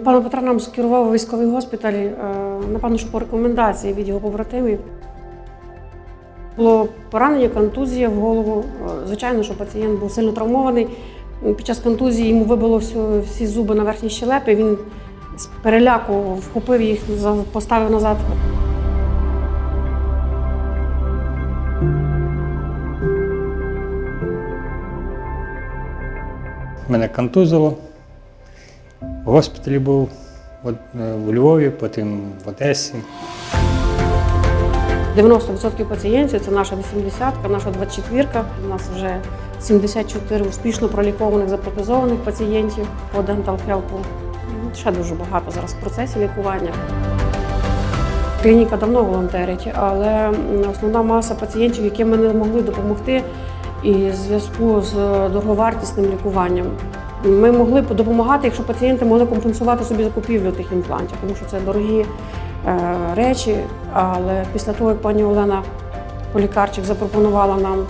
Пане Петра нам скерував військовий госпіталь, е, напевно, що по рекомендації від його побратимів. Було поранення, контузія в голову. Е, Звичайно, що пацієнт був сильно травмований. Під час контузії йому вибило всю, всі зуби на верхній щелепі. Він з переляку вхопив їх, поставив назад. Мене контузило. В госпіталі був е, в Львові, потім в Одесі. 90% пацієнтів це наша 80-ка, наша 24-ка. У нас вже 74 успішно пролікованих запротезованих пацієнтів по Dental Health. Ще дуже багато зараз в процесі лікування. Клініка давно волонтерить, але основна маса пацієнтів, яким ми не могли допомогти, і в зв'язку з дороговартісним лікуванням. Ми могли б допомагати, якщо пацієнти могли компенсувати собі закупівлю тих імплантів, тому що це дорогі е, речі. Але після того, як пані Олена Полікарчик запропонувала нам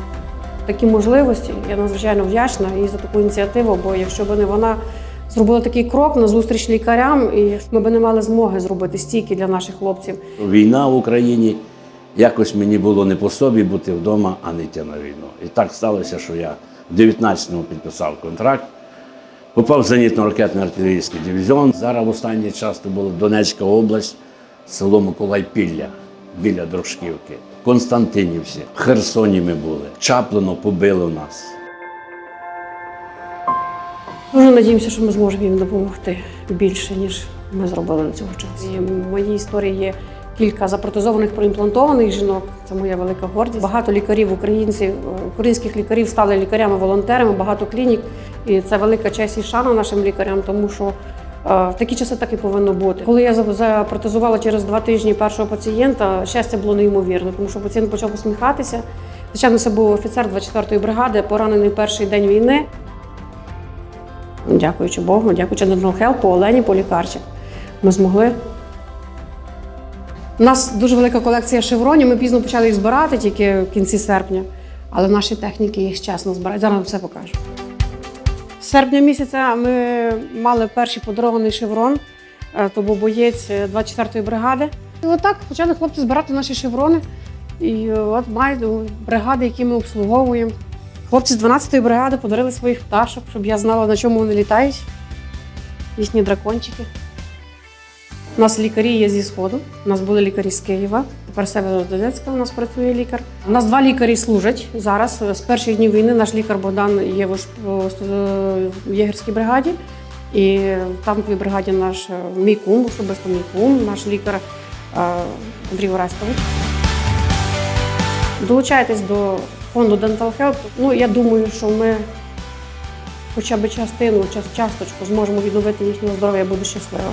такі можливості, я надзвичайно вдячна їй за таку ініціативу, бо якщо б не вона зробила такий крок на зустріч лікарям, і ми б не мали змоги зробити стільки для наших хлопців. Війна в Україні. Якось мені було не по собі бути вдома, а не йти на війну. І так сталося, що я в 19-му підписав контракт, попав в зенітно-ракетний артилерійський дивізіон. Зараз в останній час це була Донецька область, село Миколайпілля біля Дружківки, Константинівці, в Херсоні ми були. Чаплино побило нас. Дуже надіємося, що ми зможемо їм допомогти більше, ніж ми зробили до цього часу. І в моїй історії є кілька запротезованих проімплантованих жінок. Це моя велика гордість. Багато лікарів, українців, е, українських лікарів стали лікарями-волонтерами, багато клінік. І це велика честь і шана нашим лікарям, тому що. е, В такі часи так і повинно бути. Коли я запротезувала через два тижні першого пацієнта, щастя було неймовірне, тому що пацієнт почав посміхатися. Звичайно, це був офіцер 24-ї бригади, поранений перший день війни. Дякуючи Богу, дякуючи Dental по Олені Полікарчик, ми змогли. У нас дуже велика колекція шевронів. Ми пізно почали їх збирати тільки в кінці серпня, але наші техніки їх чесно збирають. Зараз все покажу. Серпня місяця ми мали перший подарований шеврон. Е, То був боєць е, 24-ї бригади. І отак почали хлопці збирати наші шеврони. І е, от мають е, бригади, які ми обслуговуємо. Хлопці з 12-ї бригади подарили своїх пташок, щоб я знала, на чому вони літають. Їхні дракончики. У нас лікарі є зі Сходу. У нас були лікарі з Києва. Тепер Северодонецька у нас працює лікар. У нас два лікарі служать зараз. З перших днів війни наш лікар Богдан є в єгерській бригаді. І в танковій бригаді наш е, мій кум, особисто мій кум, наш лікар е, Андрій Орестович. Долучайтесь до фонду Dental Health. Ну, я думаю, що ми хоча б частину, час- часточку зможемо відновити їхнє здоров'я, я буду щаслива.